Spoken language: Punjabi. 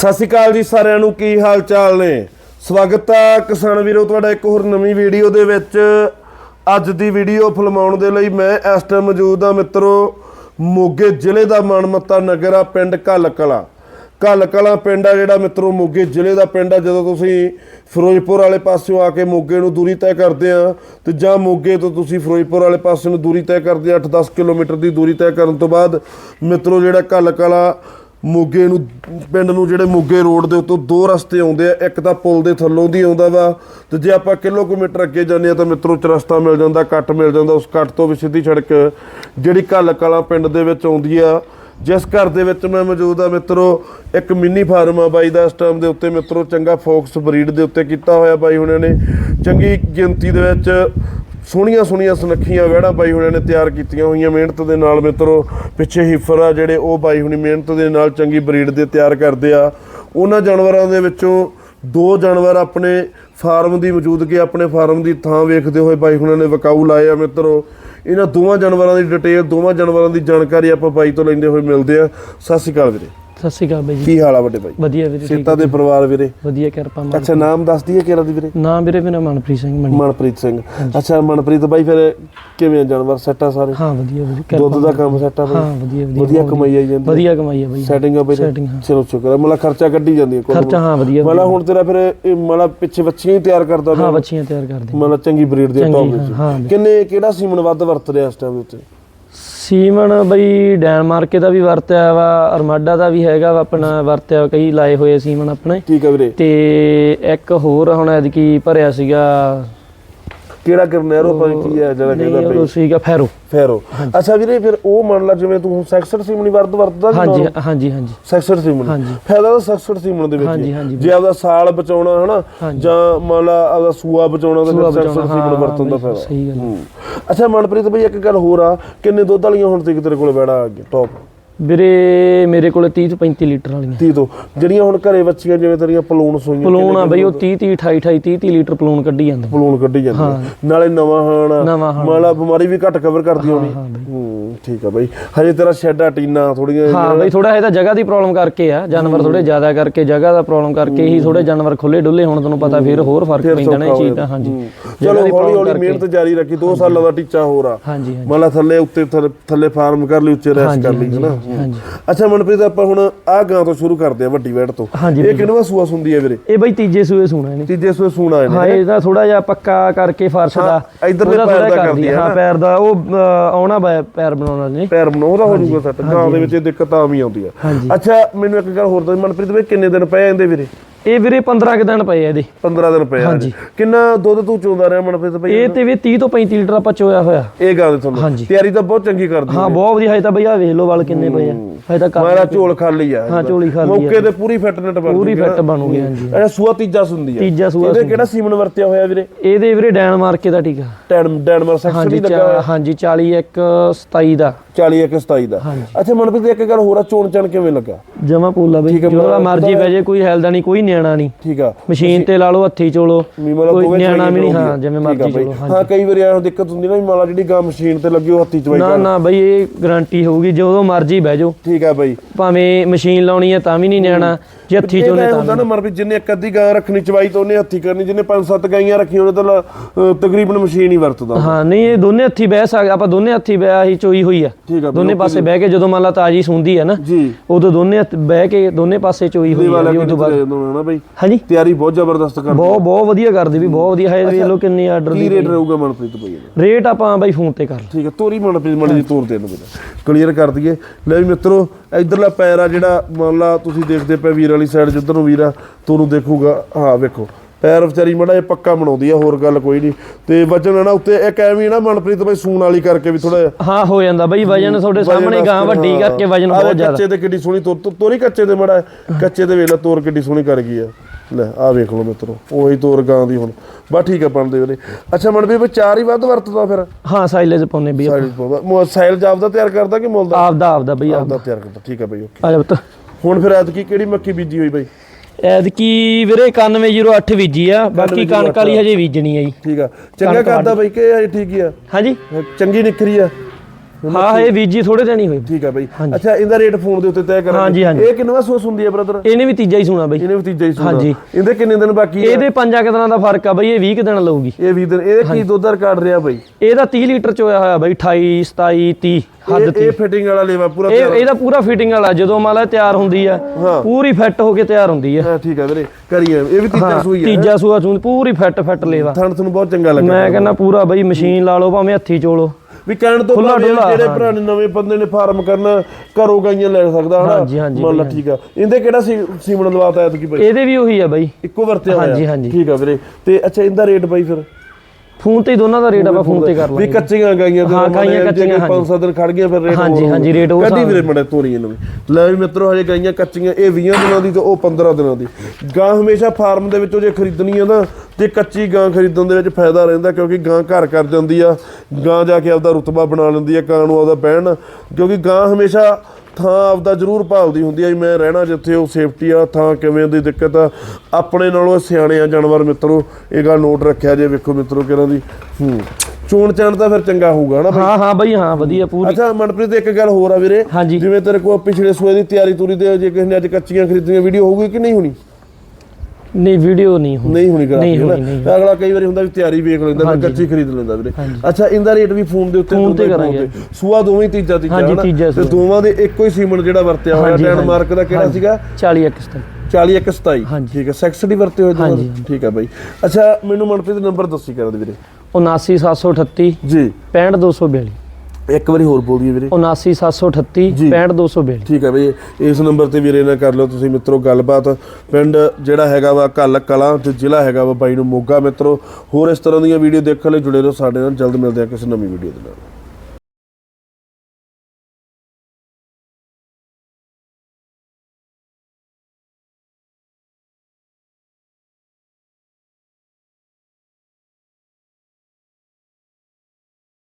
ਸਤਿ ਸ਼੍ਰੀ ਅਕਾਲ ਜੀ ਸਾਰਿਆਂ ਨੂੰ, ਕੀ ਹਾਲ ਚਾਲ ਨੇ? ਸਵਾਗਤ ਹੈ ਕਿਸਾਨ ਵੀਰੋ, ਤੁਹਾਡਾ ਇੱਕ ਹੋਰ ਨਵੀਂ ਵੀਡੀਓ ਦੇ ਵਿੱਚ। ਅੱਜ ਦੀ ਵੀਡੀਓ ਫਿਲਮਾਉਣ ਦੇ ਲਈ ਮੈਂ ਇਸ ਟਾਈਮ ਮੌਜੂਦ ਹਾਂ ਮਿੱਤਰੋ, ਮੋਗੇ ਜ਼ਿਲ੍ਹੇ ਦਾ ਮਨਮੱਤਾ ਨਗਰ ਆ, ਪਿੰਡ ਕੱਲ ਕਲਾ ਕੱਲ ਕਲਾ ਪਿੰਡ ਆ ਜਿਹੜਾ ਮਿੱਤਰੋ, ਮੋਗੇ ਜ਼ਿਲ੍ਹੇ ਦਾ ਪਿੰਡ ਆ। ਜਦੋਂ ਤੁਸੀਂ ਫਿਰੋਜ਼ਪੁਰ ਵਾਲੇ ਪਾਸਿਓਂ ਆ ਕੇ ਮੋਗੇ ਨੂੰ ਦੂਰੀ ਤੈਅ ਕਰਦੇ ਆ, ਤੇ ਜਾਂ ਮੋਗੇ ਤੋਂ ਤੁਸੀਂ ਫਿਰੋਜ਼ਪੁਰ ਵਾਲੇ ਪਾਸੇ ਨੂੰ ਦੂਰੀ ਤੈਅ ਕਰਦੇ ਆ 8-10 ਕਿਲੋਮੀਟਰ ਦੀ ਦੂਰੀ ਤੈਅ ਕਰਨ ਤੋਂ ਬਾਅਦ, ਮਿੱਤਰੋ, ਜਿਹੜਾ ਕੱਲ ਕਲਾ ਮੋਗੇ ਨੂੰ, ਪਿੰਡ ਨੂੰ ਜਿਹੜੇ ਮੋਗੇ ਰੋਡ ਦੇ ਉੱਤੋਂ ਦੋ ਰਸਤੇ ਆਉਂਦੇ ਆ, ਇੱਕ ਤਾਂ ਪੁਲ ਦੇ ਥੱਲੋਂ ਦੀ ਆਉਂਦਾ ਵਾ, ਤੇ ਜੇ ਆਪਾਂ ਕਿਲੋਮੀਟਰ ਅੱਗੇ ਜਾਂਦੇ ਆ ਤਾਂ ਮਿੱਤਰੋ ਚਰਸਤਾ ਮਿਲ ਜਾਂਦਾ ਕੱਟ ਮਿਲ ਜਾਂਦਾ, ਉਸ ਕੱਟ ਤੋਂ ਵੀ ਸਿੱਧੀ ਸੜਕ ਜਿਹੜੀ ਘੱਲ ਕਲਾ ਪਿੰਡ ਦੇ ਵਿੱਚ ਆਉਂਦੀ ਆ। ਜਿਸ ਘਰ ਦੇ ਵਿੱਚ ਮੈਂ ਮੌਜੂਦ ਆ ਮਿੱਤਰੋ, ਇੱਕ ਮਿੰਨੀ ਫਾਰਮ ਆ ਬਾਈ ਦਾ, ਇਸ ਟਾਈਮ ਦੇ ਉੱਤੇ ਮਿੱਤਰੋ ਚੰਗਾ ਫੋਕਸ ਬਰੀਡ ਦੇ ਉੱਤੇ ਕੀਤਾ ਹੋਇਆ ਬਾਈ ਹੁਣਾਂ ਨੇ। ਚੰਗੀ ਗਿਣਤੀ ਦੇ ਵਿੱਚ ਸੋਹਣੀਆਂ ਸੋਹਣੀਆਂ ਸੁਨੱਖੀਆਂ ਵਿਹੜਾਂ ਬਾਈ ਹੁਣਾਂ ਨੇ, ਤਿਆਰ ਕੀਤੀਆਂ ਹੋਈਆਂ ਮਿਹਨਤ ਦੇ ਨਾਲ ਮਿੱਤਰੋ। ਪਿੱਛੇ ਹੀਫਰ ਆ ਜਿਹੜੇ, ਉਹ ਬਾਈ ਹੁਣੀ ਮਿਹਨਤ ਦੇ ਨਾਲ ਚੰਗੀ ਬਰੀਡ ਦੇ ਤਿਆਰ ਕਰਦੇ ਆ। ਉਹਨਾਂ ਜਾਨਵਰਾਂ ਦੇ ਵਿੱਚੋਂ ਦੋ ਜਾਨਵਰ ਆਪਣੇ ਫਾਰਮ ਦੀ ਮੌਜੂਦਗੀ, ਆਪਣੇ ਫਾਰਮ ਦੀ ਥਾਂ ਵੇਖਦੇ ਹੋਏ ਬਾਈ ਹੁਣਾਂ ਨੇ, ਵਕਾਊ ਲਾਏ ਆ ਮਿੱਤਰੋ। ਇਹਨਾਂ ਦੋਵਾਂ ਜਾਨਵਰਾਂ ਦੀ ਡਿਟੇਲ ਦੋਵਾਂ ਜਾਨਵਰਾਂ ਦੀ ਜਾਣਕਾਰੀ ਆਪਾਂ ਬਾਈ ਤੋਂ ਲੈਂਦੇ ਹੋਏ ਮਿਲਦੇ ਆ। ਸਤਿ ਸ਼੍ਰੀ ਅਕਾਲ ਵੀਰੇ। ਸਤਿ ਸ਼੍ਰੀ ਅਕਾਲ ਬਾਈ ਜੀ। ਕੀ ਹਾਲ ਆ ਵੱਡੇ ਬਾਈ? ਵਧੀਆ ਵੀਰੇ ਸੀਤਾ ਦੇ ਪਰਿਵਾਰ ਵੀਰੇ? ਵਧੀਆ ਕਿਰਪਾ ਮਾਨ ਅੱਛਾ ਨਾਮ ਦੱਸ ਦਈਏ ਕਿਹੜਾ ਦੀ ਵੀਰੇ? ਨਾਮ ਵੀਰੇ ਮੇਰਾ ਮਨਪ੍ਰੀਤ ਸਿੰਘ ਮੰਡੀ ਮਨਪ੍ਰੀਤ ਸਿੰਘ। ਅੱਛਾ ਮਨਪ੍ਰੀਤ ਬਾਈ ਫਿਰ ਕਿਵੇਂ ਆ ਜਾਨਵਰ ਸੈੱਟ ਆ ਸਾਰੇ? ਹਾਂ ਵਧੀਆ ਵੀਰੇ ਦੁੱਧ ਦਾ ਕੰਮ ਸੈੱਟ ਆ ਹਾਂ ਬਾਈ ਵਧੀਆ। ਵਧੀਆ ਵਧੀਆ ਕਮਾਈ ਆਈ ਜਾਂਦੀ ਵਧੀਆ ਕਮਾਈ ਹੈ ਬਾਈ। ਸੈਟਿੰਗ ਆ ਬਾਈ ਹਾਂ। ਚਲੋ ਸ਼ੁਕਰ ਹੈ ਮਤਲਬ ਖਰਚਾ ਕੱਢੀ ਜਾਂਦੀ ਹੈ ਖਰਚਾ ਹਾਂ ਵਧੀਆ ਮਤਲਬ ਹੁਣ ਤੇਰਾ ਫਿਰ ਇਹ ਮਤਲਬ ਪਿੱਛੇ ਬੱਚੀਆਂ ਹੀ ਤਿਆਰ ਕਰਦਾ ਹਾਂ ਬੱਚੀਆਂ ਤਿਆਰ ਕਰਦੇ ਮਤਲਬ ਚੰਗੀ ਬਰੀਡ ਦੇ ਟੌਪ ਹਾਂ, ਵਿੱਚ। ਹਾਂ। ਕਿੰਨੇ ਕਿਹੜਾ ਸੀਮਨ ਵੱਧ ਵਰਤ ਰਿਹਾ ਇਸ ਟਾਈਮ ਉੱਤੇ ਸੀਮਨ ਬਈ ਡੈਨਮਾਰਕ ਦਾ ਵੀ ਵਰਤਿਆ ਵਾ ਅਰਮਾਡਾ ਦਾ ਵੀ ਹੈਗਾ ਵਾ ਆਪਣਾ ਵਰਤਿਆ ਕਈ ਲਾਏ ਹੋਏ ਸੀਮਨ ਆਪਣੇ। ਠੀਕ ਹੈ ਵੀਰੇ। ਤੇ ਇੱਕ ਹੋਰ ਹੁਣ ਐਤਕੀ ਭਰਿਆ ਸੀਗਾ ਕਿਹੜਾ ਕਰਨੈਰੋ ਪਾ ਕੀ ਹੈ ਜਿਹੜਾ ਕਹਿੰਦਾ ਨਹੀਂ ਬਈ ਉਹ ਸੀਗਾ ਫੈਰੋ ਫੇਰੋ ਅੱਛਾ ਵੀਰੇ ਫਿਰ ਉਹ ਮੰਨ ਲਾ ਜਿਵੇਂ ਤੂੰ ਸੈਕਸਰ ਸੀਮਨ ਵਰਤ ਵਰਤਦਾ ਹਾਂਜੀ ਹਾਂਜੀ ਹਾਂਜੀ ਸੈਕਸਰ ਸੀਮਨ ਹਾਂਜੀ। ਫਾਇਦਾ ਤਾਂ ਸੈਕਸਰ ਸੀਮਨ ਦੇ ਵਿੱਚ ਹਾਂਜੀ, ਹੀ ਹੈ। ਹਾਂਜੀ। ਜੇ ਆਪਦਾ ਸਾਲ ਬਚਾਉਣਾ ਹਨਾ ਹਾਂਜੀ। ਜਾਂ ਮੰਨ ਲਾ ਆਪਦਾ ਸੂਆ ਬਚਾਉਣਾ ਤਾਂ ਸੂਆ ਫਿਰ ਸੈਕਸਰ ਬਚਾਉਣਾ, ਸੀਮਨ ਹਾਂ, ਵਰਤਣ ਦਾ ਬਈ, ਫਾਇਦਾ ਸਹੀ ਗੱਲ ਹੈ। ਹੂੰ। ਅੱਛਾ ਮਨਪ੍ਰੀਤ ਬਈ ਇੱਕ ਗੱਲ ਹੋਰ ਆ ਕਿੰਨੇ ਦੁੱਧ ਵਾਲੀਆਂ ਹੁਣ ਤੱਕ ਤੇਰੇ ਕੋਲ ਬੈੜਾ ਆ ਗਿਆ ਟੌਪ ਵੀਰੇ ਮੇਰੇ ਕੋਲੇ 30 ਤੋਂ 35 ਲੀਟਰ ਵਾਲੀਆਂ। 30 ਤੋਂ। ਜਿਹੜੀਆਂ ਹੁਣ ਘਰੇ ਬੱਚੀਆਂ ਜਿਵੇਂ ਤੇਰੀਆਂ ਪਲੂਣ ਸੋਈਆਂ ਪਲੂਣ ਆ ਬਈ ਉਹ 30 30 28 28 30 30 ਲੀਟਰ ਪਲੂਣ ਕੱਢੀ ਜਾਂਦੇ ਪਲੂਣ ਕੱਢੀ ਜਾਂਦੀ ਨਾਲੇ ਨਵਾਂ ਹਾਣ ਨਵਾਂ ਹਾਣ। ਮਾਲਾ ਬਿਮਾਰੀ ਵੀ ਘੱਟ ਕਵਰ ਕਰਦੀ ਹੋਣੀ। ਹਾਂ ਬਈ। ਹੂੰ ਠੀਕ ਆ ਬਈ। ਹਜੇ ਤੇਰਾ ਸ਼ੈੱਡ ਆ ਟੀਨਾ ਥੋੜੀਆਂ ਹਾਂ ਬਈ ਥੋੜਾ ਇਹਦਾ ਜਗ੍ਹਾ ਦੀ ਪ੍ਰੋਬਲਮ ਕਰਕੇ ਆ। ਜਾਨਵਰ ਥੋੜੇ ਜ਼ਿਆਦਾ ਕਰਕੇ ਜਗ੍ਹਾ ਦਾ ਪ੍ਰੋਬਲਮ ਕਰਕੇ ਹੀ ਥੋੜੇ ਜਾਨਵਰ ਖੁੱਲੇ ਡੁੱਲੇ ਹੁਣ ਤੁਹਾਨੂੰ ਪਤਾ ਫਿਰ ਹੋਰ ਫ਼ਰਕ ਪੈਂਦਾ ਨਾ ਇਹ ਚੀਜ਼ ਦਾ। ਹਾਂਜੀ। ਚਲੋ ਜਗ੍ਹਾ ਦੀ ਹੌਲੀ problem ਹੌਲੀ ਕਰਕੇ। ਮਿਹਨਤ ਜਾਰੀ ਰੱਖੀ 2 ਸਾਲਾਂ ਦਾ ਟੀਚਾ ਹੋਰ ਆ। ਹਾਂਜੀ ਹਾਂਜੀ। ਮਤਲਬ ਥੱਲੇ ਉੱਤੇ ਥੱਲੇ- ਥੱਲੇ ਫਾਰਮ ਕਰ ਲਈ ਉੱਚੇ ਰੈਸ ਕਰ ਲਈ ਹਨਾ? ਹਾਂਜੀ। ਅੱਛਾ ਮਨਪ੍ਰੀਤ ਆਪਾਂ ਹੁਣ ਆਹ ਗਾਂ ਤੋਂ ਸ਼ੁਰੂ ਕਰਦੇ ਆ ਵੱਡੀ ਵੈੜ ਤੋਂ। ਹਾਂਜੀ ਇਹ ਕਿੰਨਵਾ ਸੂਆ ਸੁੰਦੀ ਹੈ ਵੀਰੇ? ਇਹ ਬਈ ਤੀਜੇ ਸੂਏ ਸੂਣਾ ਇਹਨੇ। ਤੀਜੇ ਸੂਏ ਸੂਣਾ ਇਹਨੇ ਹਾਂ ਇਹਦਾ ਥੋੜਾ ਜਿਹਾ ਪੱਕਾ ਕਰਕੇ ਫਰਸ਼ ਦਾ। ਹਾਂ, ਇੱਧਰਲੇ ਪੈਰ ਦਾ ਕਰਦੀ ਹਾਂ ਨਾ। ਪੈਰ ਦਾ ਉਹ ਆਉਣਾ ਪੈਰ ਬਣਾਉਣ ਨੇ। ਪੈਰ ਬਣਾਉ ਉਹਦਾ ਹੋ ਜਾਊਗਾ ਸੈੱਟ ਗਾਂ ਦੇ ਵਿੱਚ ਇਹ ਦਿੱਕਤ ਆਮ ਹੀ ਆਉਂਦੀ ਆ। ਅੱਛਾ ਮੈਨੂੰ ਇੱਕ ਗੱਲ ਹੋਰ ਦੱਸ ਮਨਪ੍ਰੀਤ ਵੀ ਕਿੰਨੇ ਦਿਨ ਪਏ ਜਾਂਦੇ ਵੀਰੇ? ਇਹ ਵੀਰੇ 15 ਕੁ ਦਿਨ ਪਏ ਆ ਇਹਦੇ। 15 ਦਿਨ ਪਏ ਆ। ਹਾਂਜੀ। ਕਿੰਨਾ ਦੁੱਧ ਤੂੰ ਚੋਂਦਾ ਰਿਹਾ ਮਨਪ੍ਰੀਤ ਭਾਈ ਇਹ ਤੇ ਵੀ 30 ਤੋਂ 35 ਲੀਟਰ ਆਪਾਂ ਚੋਇਆ ਹੋਇਆ। ਇਹ ਗਾਂ ਦੇ ਤੁਹਾਨੂੰ। ਹਾਂਜੀ। ਤਿਆਰੀ ਤਾਂ ਬਹੁਤ ਚੰਗੀ ਕਰਦੀ ਹਾਂ ਬਹੁਤ ਵਧੀਆ। ਹਜੇ ਤਾਂ ਬਈ ਆ ਵੇਖ ਲਓ ਵਾਲ ਕਿੰਨੇ ਪਏ ਆ। ਹਜੇ ਤਾਂ ਕਰ ਮਾਰਾ ਝੋਲ ਖਾਲੀ ਆ। ਹਾਂ, ਝੋਲੀ ਖਾਲੀ ਆ। ਮੌਕੇ ਤੇ ਪੂਰੀ ਫਿਟਨੈਟ ਬਣ ਪੂਰੀ। ਫਿੱਟ ਬਣੂਗੀ ਹਾਂਜੀ। ਅੱਛਾ ਸੂਆ ਤੀਜਾ ਸੁੰਦੀ ਆ। ਤੀਜਾ ਸੂਆ ਇਹਦੇ ਕਿਹੜਾ ਸੀਮਨ ਵਰਤਿਆ ਹੋਇਆ ਵੀਰੇ? ਇਹਦੇ ਵੀਰੇ ਡੈਨਮਾਰਕ ਦਾ ਟੀਕਾ। ਟੈਨ ਡੈਨਮਰ ਸੈਕਸ਼ਨ ਹਾਂਜੀ ਲੱਗਾ ਚਾ- ਹੋਇਆ। ਹਾਂਜੀ 40 ਇੱਕ 27 ਦਾ। 40 ਇੱਕ 27 ਦਾ। ਹਾਂਜੀ। ਅੱਛਾ ਮਨਪ੍ਰੀਤ ਇੱਕ ਗੱਲ ਹੋਰ ਆ ਚੋਣ ਚਣ ਕਿਵੇਂ ਲੱਗਾ? ਜਮਾ ਪੂਲਾ ਬਈ। ਠੀਕ ਹੈ, ਜਿਹੜਾ ਮਰਜ਼ੀ ਪੈ ਜੇ ਕੋਈ ਹੈਲਦਾ ਨਹੀਂ ਕੋਈ ਨਿਆਣਾ ਨਹੀਂ ਠੀਕ ਆ। ਮਸ਼ੀਨ ਤੇ ਲਾ ਲਓ ਹੱਥੀ ਚੋਲੋ। ਕੋਈ ਨਿਆਣਾ ਵੀ ਨਹੀਂ। ਹਾਂ ਜਿਵੇਂ ਆ ਮਰਜ਼ੀ। ਚੋਲੋ ਹਾਂ ਕਈ ਵਾਰੀ ਐਂ ਦਿੱਕਤ ਹੁੰਦੀ ਨਾ ਵੀ ਮਾਲਾ ਜਿਹੜੀ ਗਾਂ ਮਸ਼ੀਨ ਤੇ ਲੱਗੀ ਉਹ ਹੱਥੀ ਚਵਾਈ ਨਾ ਨਾ ਬਈ ਇਹ ਗਾਰੰਟੀ ਹੋਊਗੀ ਜਦੋਂ ਮਰਜ਼ੀ ਬਹਿ ਜਾਓ। ਠੀਕ ਆ ਬਈ। ਭਾਵੇਂ ਮਸ਼ੀਨ ਲਾਉਣੀ ਹੈ ਤਾਂ ਵੀ ਨਹੀਂ ਨਿਆਣਾ ਜੇ ਹੱਥੀ ਚੋਲੇ ਤਾਂ ਹੁੰਦਾ ਨਾ ਮਰ ਵੀ ਜਿੰਨੇ ਇੱਕ ਅੱਧੀ ਗਾਂ ਰੱਖਣੀ ਚਵਾਈ ਤਾਂ ਉਹਨੇ ਹੱਥੀ ਕਰਨੀ ਜਿੰਨੇ ਪੰਜ ਸੱਤ ਗਾਈਆਂ ਰੱਖੀਆਂ ਉਹਨੇ ਤਾਂ ਤਕਰੀਬਨ ਮਸ਼ੀਨ ਹੀ ਵਰਤਦਾ ਹਾਂ ਨਹੀਂ ਇਹ ਦੋਨੇ ਹੱਥੀ ਬਹਿ ਸਕ ਆਪਾਂ ਦੋਨੇ ਹੱਥੀ ਬਹਿ ਹੀ ਚੋਈ ਹੋਈ ਆ। ਆ ਦੋਨੇ ਪਾਸੇ ਬਹਿ ਕੇ ਜਦੋਂ ਮੰਨ ਲਾ ਤਾਜੀ ਸੁੰਦੀ ਹੈ ਨਾ ਉਦੋਂ ਦੋਨੇ ਬਹਿ ਕੇ ਦੋਨੇ ਪਾਸੇ ਚੋਈ ਹੋਈ ਆ ਜੀ ਉਦੋਂ ਬਾਅਦ ਨਾ ਬਈ। ਹਾਂਜੀ। ਤਿਆਰੀ ਬਹੁਤ ਜ਼ਬਰਦਸਤ ਕਰਦੀ ਬਹੁਤ ਬਹੁਤ ਵਧੀਆ ਕਰਦੀ ਵੀ ਬਹੁਤ ਵਧੀਆ ਹੈ। ਵੇਖ ਲਓ ਕਿੰਨੇ ਆਰਡਰ ਕੀ ਦੀ ਰੇਟ ਰਹੂਗਾ ਮਨਪ੍ਰੀਤ ਇਹਦਾ? ਰੇਟ ਆਪਾਂ ਬਾਈ ਫੋਨ ਤੇ ਕਰ ਲਓ। ਠੀਕ ਹੈ ਤੋਰੀ ਮਨਪ੍ਰੀਤ ਮਣੀ ਦੀ ਤੋਰ ਦੇ ਇਹਨੂੰ ਕਲੀਅਰ ਕਰ ਦਈਏ। ਲੈ ਵੀ ਮਿੱਤਰੋ ਇਧਰਲਾ ਪੈਰ ਆ ਜਿਹੜਾ ਮੰਨ ਲਾ ਤੁਸੀਂ ਦੇਖਦੇ ਪਏ ਵੀਰ ਵਾਲੀ ਸਾਈਡ ਜਿੱਧਰ ਨੂੰ ਵੀਰ ਆ ਤੁਹਾਨੂੰ ਦੇਖੂਗਾ। ਹਾਂ ਵੇਖੋ। ਪੈਰ ਵਿਚਾਰੀ ਮੜਾ ਇਹ ਪੱਕਾ ਬਣਾਉਂਦੀ ਆ ਹੋਰ ਗੱਲ ਕੋਈ ਨਹੀਂ। ਤੇ ਵਜਨ ਹੈ ਨਾ ਉੱਤੇ ਇੱਕ ਐਵੇਂ ਨਾ ਮਨਪ੍ਰੀਤ ਭਾਈ ਸੂਣ ਵਾਲੀ ਕਰਕੇ ਵੀ ਥੋੜਾ ਹਾਂ ਹੋ ਜਾਂਦਾ ਬਾਈ ਵਜਨ ਤੁਹਾਡੇ ਸਾਹਮਣੇ ਗਾਂ ਵੱਡੀ ਕਰਕੇ ਵਜਨ ਬਹੁਤ ਜ਼ਿਆਦਾ। ਕੱਚੇ ਤੇ ਕਿੱਡੀ ਸੋਹਣੀ ਤੋਰ ਤੋਰੀ ਕੱਚੇ ਤੇ ਮੜਾ ਕੱਚੇ ਤੇ ਵੇਖ ਲੈ ਤੋਰ ਕਿੱਡੀ ਸੋਹਣੀ ਕਰ ਗਈ ਆ। ਲੈ ਆ ਵੇਖ ਲਓ ਮਿੱਤਰੋ ਉਹੀ ਤੋਰ ਗਾਂ ਦੀ ਹੁਣ। ਬਸ ਠੀਕ ਆ ਬਣਦੇ ਵੇਲੇ ਅੱਛਾ ਮਨਪ੍ਰੀਤ ਭਾਈ ਚਾਰ ਹੀ ਵੱਧ ਵਰਤਦਾ ਫਿਰ? ਹਾਂ ਸਾਈਲੇਜ ਪਾਉਨੇ ਵੀ ਸਾਈਡ ਪਾਉਂਦਾ। ਮੋ ਸਾਈਲ ਜਾਬ ਦਾ ਤਿਆਰ ਕਰਦਾ ਕਿ ਮੁੱਲ ਦਾ? ਆਪਦਾ ਆਪਦਾ ਬਈ ਆਪਦਾ। ਤਿਆਰ ਕਰਦਾ ਠੀਕ ਆ ਬਈ ਓਕੇ। ਆ ਜਾ ਪੁੱਤ। ਹੁਣ ਫਿਰ ਐਤਕੀ ਕਿਹੜੀ ਮੱਕੀ ਬੀਜੀ ਹੋਈ ਬਈ? ਐਤਕੀ ਵੀਰੇ 9108 ਬੀਜੀ ਆ ਬਾਕੀ ਕਣਕ ਵਾਲੀ ਹਜੇ ਬੀਜਣੀ ਆ ਜੀ। ਠੀਕ ਆ। ਚੰਗਾ ਕਰਦਾ ਬਈ ਕਿ ਇਹ ਠੀਕ ਹੀ ਆ? ਹਾਂਜੀ। ਚੰਗੀ ਨਿਕਰੀ ਆ। ਹਾਂ ਇਹ ਬੀਜੀ ਥੋੜੇ ਦਿਨ ਹੀ ਹੋਏ। ਠੀਕ ਆ ਬਈ। ਅੱਛਾ ਇਹਦਾ ਰੇਟ ਫੋਨ ਦੇ ਉੱਤੇ ਤੈਅ ਕਰਾਂਗੇ। ਹਾਂਜੀ, ਹਾਂਜੀ। ਇਹ ਕਿੰਨਵਾ ਸੂਸ ਹੁੰਦੀ ਹੈ ਬ੍ਰਦਰ ਇਹਨੇ ਵੀ ਤੀਜਾ ਹੀ ਸੁਣਾ ਬਈ। ਇਹਨੇ ਵੀ ਤੀਜਾ ਹੀ ਸੂਣਾ। ਹਾਂਜੀ। ਇਹਦੇ ਕਿੰਨੇ ਦਿਨ ਬਾਕੀ ਆ ਇਹਦੇ ਪੰਜਾਂ ਕੁ ਦਿਨਾਂ ਦਾ ਫ਼ਰਕ ਆ ਬਈ ਇਹ 20 ਕੁ ਦਿਨ ਲਊਗੀ। ਇਹ ਵੀ ਦਿਨ। ਇਹ ਕੀ ਦੁੱਧ ਰਿਕਾਰਡ ਰਿਹਾ ਬਈ? ਇਹਦਾ 30 ਲੀਟਰ ਚ ਹੋਇਆ ਹੋਇਆ ਬਈ 28 27 30 ਹੱਦ ਇਹ- ਇਹ ਫਿਟਿੰਗ ਵਾਲਾ ਲੇਵਾ ਪੂਰਾ ਇਹ ਇਹਦਾ ਪੂਰਾ ਫਿਟਿੰਗ ਵਾਲਾ ਜਦੋਂ ਮੰਨ ਲਾ ਤਿਆਰ ਹੁੰਦੀ ਆ। ਪੂਰੀ ਫਿੱਟ ਹੋ ਕੇ ਤਿਆਰ ਹੁੰਦੀ ਆ। ਹਾਂ, ਠੀਕ ਆ ਵੀਰੇ। ਕਰੀਏ। ਇਹ ਵੀ ਤੀਜਾ ਸੂਈ ਹੈ ਤੀਜਾ ਸੂਆ ਸੂਣ ਪੂਰੀ ਫਿੱਟ ਫਿੱਟ ਲੇਵਾ। ਥਣ ਤੁਹਾਨੂੰ ਬਹੁਤ ਚੰਗਾ ਲੱਗਾ ਮੈਂ ਕਹਿੰਦਾ ਪੂਰਾ ਬਈ ਮਸ਼ੀਨ ਲਾ ਲਓ ਭਾਵੇਂ ਹੱਥੀ ਚੋਲੋ। ਵੀ ਕਹਿਣ ਤੋਂ ਭਾਵੇਂ ਜਿਹੜੇ ਭਰਾ ਨੇ ਨਵੇਂ ਬੰਦੇ ਨੇ ਫਾਰਮ ਕਰਨਾ ਘਰੋਂ ਗਾਈਆਂ ਲੈ ਸਕਦਾ ਹਨਾ? ਮੰਨ ਲਾ ਠੀਕ ਆ। ਇਹਦੇ ਕਿਹੜਾ ਸੀ ਸੀਮਣ ਲਵਾਤਾ ਐਤਕੀ ਬਈ? ਇਹਦੇ ਵੀ ਉਹੀ ਆ ਬਈ। ਇੱਕੋ ਵਰਤਿਆ ਹੋਇਆ ਹਾਂਜੀ, ਹਾਂਜੀ। ਠੀਕ ਆ ਵੀਰੇ। ਤੇ ਅੱਛਾ ਇਹਦਾ ਰੇਟ ਬਾਈ ਫਿਰ? ਫੋਨ ਤੇ ਹੀ ਦੋਨਾਂ ਦਾ ਰੇਟ ਆਪਾਂ ਫੋਨ ਤੇ ਕਰ ਵੀ ਲਾਂਗੇ। ਕੱਚੀਆਂ ਗਾਈਆਂ ਤੇ ਹਾਂ, ਗਾਈਆਂ ਕੱਚੀਆਂ, ਹਾਂਜੀ। ਸੱਤ ਦਿਨ ਖੜ ਗਈਆਂ ਫਿਰ ਰੇਟ ਹਾਂਜੀ, ਹਾਂਜੀ, ਰੇਟ ਉਹ ਕੱਢੀ ਵੀਰੇ ਮੜੇ ਤੋਰੀ ਇਹਨੂੰ ਵੀ। ਲੈ ਵੀ ਮਿੱਤਰੋ ਹਜੇ ਗਾਈਆਂ ਕੱਚੀਆਂ ਇਹ 20 ਦਿਨਾਂ ਦੀ ਤੇ ਉਹ 15 ਦਿਨਾਂ ਦੀ। ਗਾਂ ਹਮੇਸ਼ਾ ਫਾਰਮ ਦੇ ਵਿੱਚੋਂ ਜੇ ਖਰੀਦਣੀ ਆ ਨਾ ਤੇ ਕੱਚੀ ਗਾਂ ਖਰੀਦਣ ਦੇ ਵਿੱਚ ਫਾਇਦਾ ਰਹਿੰਦਾ ਕਿਉਂਕਿ ਗਾਂ ਘਰ ਕਰ ਜਾਂਦੀ ਆ ਗਾਂ ਜਾ ਕੇ ਆਪਦਾ ਰੁਤਬਾ ਬਣਾ ਲੈਂਦੀ ਆ ਕਾਂ ਨੂੰ ਆਪਦਾ ਬਹਿਣ। ਕਿਉਂਕਿ ਗਾਂ ਹਮੇਸ਼ਾ ਥਾਂ ਆਪਦਾ ਜ਼ਰੂਰ ਭਾਲਦੀ ਹੁੰਦੀ ਆ ਮੈਂ ਰਹਿਣਾ ਜਿੱਥੇ ਉਹ ਸੇਫਟੀ ਆ ਥਾਂ ਕਿਵੇਂ ਦੀ ਦਿੱਕਤ ਆ ਆਪਣੇ ਨਾਲੋਂ ਸਿਆਣੇ ਆ ਜਾਨਵਰ ਮਿੱਤਰੋ ਇਹ ਗੱਲ ਨੋਟ ਰੱਖਿਆ ਜੇ ਵੇਖੋ ਮਿੱਤਰੋ ਕਿਹਨਾਂ ਦੀ ਹੂੰ। ਚੋਣ ਚਾਣ ਤਾਂ ਫਿਰ ਚੰਗਾ ਹੋਊਗਾ ਨਾ ਹਾਂ ਹਾਂ ਬਈ ਹਾਂ ਵਧੀਆ ਪੂਰੀ। ਅੱਛਾ ਮਨਪ੍ਰੀਤ ਇੱਕ ਗੱਲ ਹੋਰ ਆ ਵੀਰੇ। ਜਿਵੇਂ ਤੇਰੇ ਕੋਲ ਪਿਛਲੇ ਸੂਏ ਦੀ ਤਿਆਰੀ ਤੂਰੀ ਦੇ ਜੇ ਕਿਸੇ ਨੇ ਅੱਜ ਕੱਚੀਆਂ ਖਰੀਦਣੀਆਂ ਵੀਡੀਓ ਹੋਊਗੀ ਕਿ ਨਹੀਂ ਹੋਣੀ? ਨਹੀਂ ਵੀਡੀਓ ਨਹੀਂ ਹੁੰਦੀ। ਨਹੀਂ ਹੋਣੀ ਨਹੀਂ ਹੋਣੀ, ਨਹੀਂ ਅਗਲਾ ਕਈ ਵਾਰੀ ਹੁੰਦਾ ਵੀ ਤਿਆਰੀ ਵੇਖ ਲੈਂਦਾ ਮੈਂ ਕੱਚੀ ਖਰੀਦ ਲੈਂਦਾ ਵੀਰੇ। ਅੱਛਾ ਇਹਦਾ ਰੇਟ ਵੀ ਫੋਨ ਦੇ ਉੱਤੇ ਫੋਨ ਤੇ ਕਰਾਂਗੇ। ਤੇ। ਸੂਆ ਦੋਵੇਂ ਹੀ ਤੀਜਾ ਤੀਜਾ ਹਾਂਜੀ, ਹਨਾ? ਤੀਜਾ ਤੇ ਸੂਆ। ਦੋਵਾਂ ਦੇ ਇੱਕੋ ਹੀ ਸੀਮਨ ਜਿਹੜਾ ਵਰਤਿਆ ਹੋਇਆ ਹਾਂਜੀ, ਡੈਨਮਾਰਕ ਦਾ ਕਿਹੜਾ ਸੀਗਾ? 40 ਇੱਕ ਸਤਾਈ। 40 27 ਹਾਂਜੀ। ਠੀਕ ਹੈ ਸੈਕਸਡੀ ਵਰਤੇ ਹੋਏ ਦੋਵਾਂ ਦੇ? ਹਾਂਜੀ। ਠੀਕ ਹੈ ਬਾਈ। ਅੱਛਾ ਮੈਨੂੰ ਮਨਪ੍ਰੀਤ ਨੰਬਰ ਦੱਸੀ ਕਰ ਦੇ ਵੀਰੇ। 79738 ਜੀ। 65242 ਇੱਕ ਵਾਰੀ ਹੋਰ ਬੋਲ ਦਈਏ ਵੀਰੇ। 79738 ਜੀ। 65242 ਠੀਕ ਹੈ ਬਈ ਇਸ ਨੰਬਰ ਤੇ ਵੀਰੇ ਨਾਲ ਕਰ ਲਓ ਤੁਸੀਂ ਮਿੱਤਰੋ ਗੱਲਬਾਤ। ਪਿੰਡ ਜਿਹੜਾ ਹੈਗਾ ਵਾ ਕੱਲ ਕਲਾਂ ਤੇ ਜ਼ਿਲ੍ਹਾ ਹੈਗਾ ਵਾ ਬਾਈ ਨੂੰ ਮੋਗਾ ਮਿੱਤਰੋ। ਹੋਰ ਇਸ ਤਰ੍ਹਾਂ ਦੀਆਂ ਵੀਡੀਓ ਦੇਖਣ ਲਈ ਜੁੜੇ ਰਹੋ ਸਾਡੇ ਨਾਲ। ਜਲਦ ਮਿਲਦੇ ਆ ਕਿਸੇ ਨਵੀਂ ਵੀਡੀਓ ਦੇ ਨਾਲ।